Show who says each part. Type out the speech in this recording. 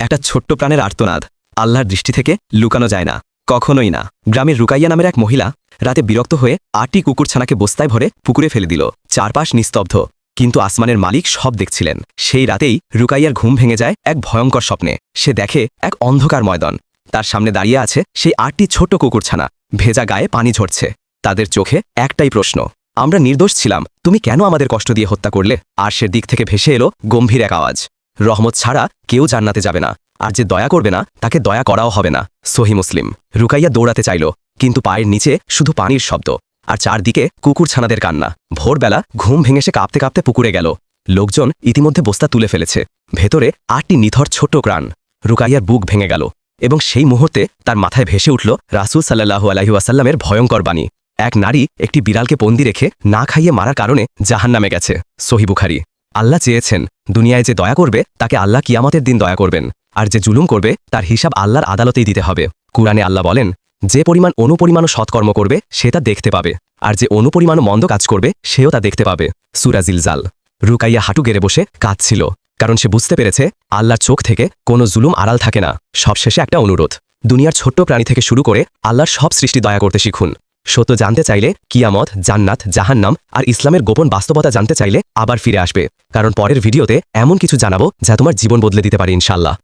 Speaker 1: একটা ছোট্ট প্রাণের আর্তনাদ। আল্লাহর দৃষ্টি থেকে লুকানো যায় না। কখনোই না। গ্রামের রুকাইয়া নামের এক মহিলা রাতে বিরক্ত হয়ে আটটি কুকুরছানাকে বস্তায় ভরে পুকুরে ফেলে দিল। চারপাশ নিস্তব্ধ। কিন্তু আসমানের মালিক সব দেখছিলেন। সেই রাতেই রুকাইয়ার ঘুম ভেঙে যায় এক ভয়ঙ্কর স্বপ্নে। সে দেখে এক অন্ধকার ময়দান। তার সামনে দাঁড়িয়ে আছে সেই আটটি ছোট্ট কুকুরছানা। ভেজা গায়ে পানি ঝরছে। তাদের চোখে একটাই প্রশ্ন। আমরা নির্দোষ ছিলাম। তুমি কেন আমাদের কষ্ট দিয়ে হত্যা করলে? আর সে দিক থেকে ভেসে এলো গম্ভীর এক আওয়াজ। রহমত ছাড়া কেউ জান্নাতে যাবে না। আর যে দয়া করবে না, তাকে দয়া করাও হবে না। সহি মুসলিম। রুকাইয়া দৌড়াতে চাইল, কিন্তু পায়ের নিচে শুধু পানির শব্দ। আর চারদিকে কুকুর ছানাদের কান্না। ভোরবেলা ঘুম ভেঙে সে কাঁপতে কাঁপতে পুকুরে গেল। লোকজন ইতিমধ্যে বস্তা তুলে ফেলেছে। ভেতরে আটটি নিথর ছোট্ট প্রাণ রুকাইয়ার বুক ভেঙে গেল এবং সেই মুহূর্তে তার মাথায় ভেসে উঠল রাসুল সাল্লাহু আলহিউসাল্লামের ভয়ঙ্কর বাণী। এক নারী একটি বিড়ালকে বন্দি রেখে না খাইয়ে মারার কারণে জাহান নামে গেছে সহিবুখারি আল্লাহ চেয়েছেন, দুনিয়ায় যে দয়া করবে, তাকে আল্লাহ কিয়ামতের দিন দয়া করবেন। আর যে জুলুম করবে, তার হিসাব আল্লাহর আদালতেই দিতে হবে। কুরআনে আল্লাহ বলেন, যে পরিমাণ অনুপরিমাণও সৎকর্ম করবে, সে তা দেখতে পাবে। আর যে অনুপরিমাণও মন্দ কাজ করবে, সেও তা দেখতে পাবে। সুরাজিলজাল রুকাইয়া হাঁটু গেড়ে বসে কাঁদছিল, কারণ সে বুঝতে পেরেছে, আল্লাহর চোখ থেকে কোনো জুলুম আড়াল থাকে না। সবশেষে একটা অনুরোধ, দুনিয়ার ছোট্ট প্রাণী থেকে শুরু করে আল্লাহর সব সৃষ্টি দয়া করতে শিখুন। সত্য জানতে চাইলে কিয়ামত, জান্নাত, জাহান্নাম আর ইসলামের গোপন বাস্তবতা জানতে চাইলে আবার ফিরে আসবে। কারণ পরের ভিডিওতে এমন কিছু জানাব যা তোমার জীবন বদলে দিতে পারে ইনশাল্লাহ